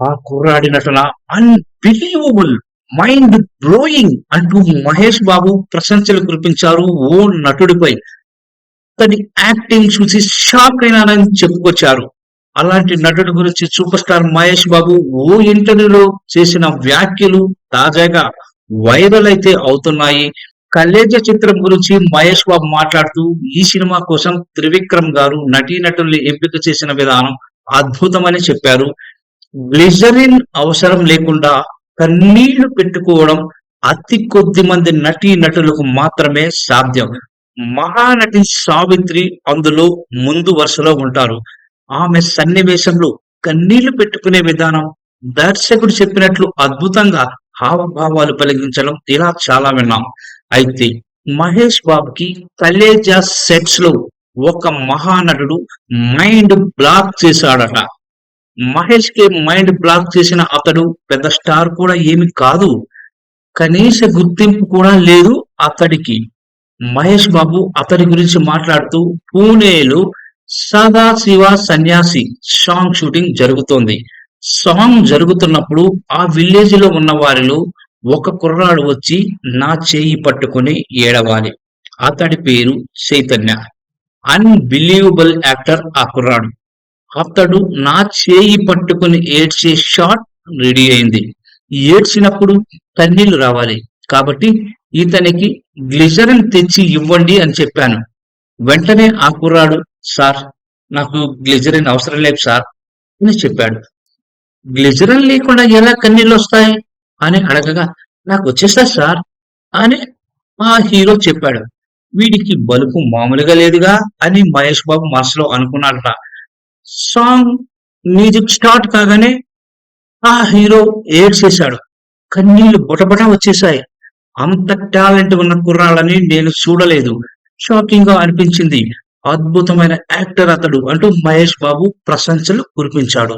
ఆ కుర్రాడి నటన అన్బిలీవబుల్ మైండ్ బ్లోయింగ్ అంటూ మహేష్ బాబు ప్రశంసలు కురిపించారు ఓ నటుడిపై. అతని యాక్టింగ్ చూసి షాక్ అయినానని చెప్పుకొచ్చారు. అలాంటి నటుడి గురించి సూపర్ స్టార్ మహేష్ బాబు ఓ ఇంటర్వ్యూలో చేసిన వ్యాఖ్యలు తాజాగా వైరల్ అయితే అవుతున్నాయి. కలేజ చిత్రం గురించి మహేష్ బాబు మాట్లాడుతూ ఈ సినిమా కోసం త్రివిక్రమ్ గారు నటీనటుల్ని ఎంపిక చేసిన విధానం అద్భుతమని చెప్పారు. గ్లిజరిన్ అవసరం లేకుండా కన్నీళ్ళు పెట్టుకోవడం అతి కొద్ది మంది నటీ నటులకు మాత్రమే సాధ్యం. మహానటి సావిత్రి అందులో ముందు వరుసలో ఉంటారు. ఆమె సన్నివేశంలో కన్నీళ్ళు పెట్టుకునే విధానం దర్శకుడు చెప్పినట్లు అద్భుతంగా హావభావాలు కలిగించడం ఇలా చాలా విన్నాం. అయితే మహేష్ బాబుకి కలేజా సెట్స్లో ఒక మహానటుడు మైండ్ బ్లాక్ చేశాడట. మహేష్కి మైండ్ బ్లాక్ చేసిన అతడు పెద్ద స్టార్ కూడా ఏమి కాదు. కనీస గుర్తింపు కూడా లేదు అతడికి. మహేష్ బాబు అతడి గురించి మాట్లాడుతూ పూణేలో సదాశివ సన్యాసి సాంగ్ షూటింగ్ జరుగుతోంది. సాంగ్ జరుగుతున్నప్పుడు ఆ విలేజ్లో ఉన్న వారిలో ఒక కుర్రాడు వచ్చి నా చేయి పట్టుకుని ఏడవాలి. అతడి పేరు చైతన్య. అన్బిలీవబుల్ యాక్టర్ ఆ కుర్రాడు. అతడు నా చేయి పట్టుకుని ఏడ్చే షాట్ రెడీ అయింది. ఏడ్చినప్పుడు కన్నీళ్ళు రావాలి. కాబట్టి ఇతనికి గ్లిజరిన్ తెచ్చి ఇవ్వండి అని చెప్పాను. వెంటనే ఆ కుర్రాడు సార్ నాకు గ్లిజరిన్ అవసరం లేదు సార్ అని చెప్పాడు. గ్లిజరిన్ లేకుండా ఎలా కన్నీళ్ళు వస్తాయి? అని అడగగా నాకు వచ్చేస్తా సార్ అని ఆ హీరో చెప్పాడు. వీడికి బలుపు మామూలుగా లేదుగా అని మహేష్ బాబు మనసులో అనుకున్నాడట. సాంగ్ మ్యూజిక్ స్టార్ట్ కాగానే ఆ హీరో ఏడ్చేశాడు కన్నీళ్ళు బుటబుట వచ్చేసాయి అంత టాలెంట్ ఉన్న కుర్రాళ్ళని నేను చూడలేదు. షాకింగ్గా అనిపించింది. అద్భుతమైన యాక్టర్ అతడు అంటూ మహేష్ బాబు ప్రశంసలు కురిపించాడు.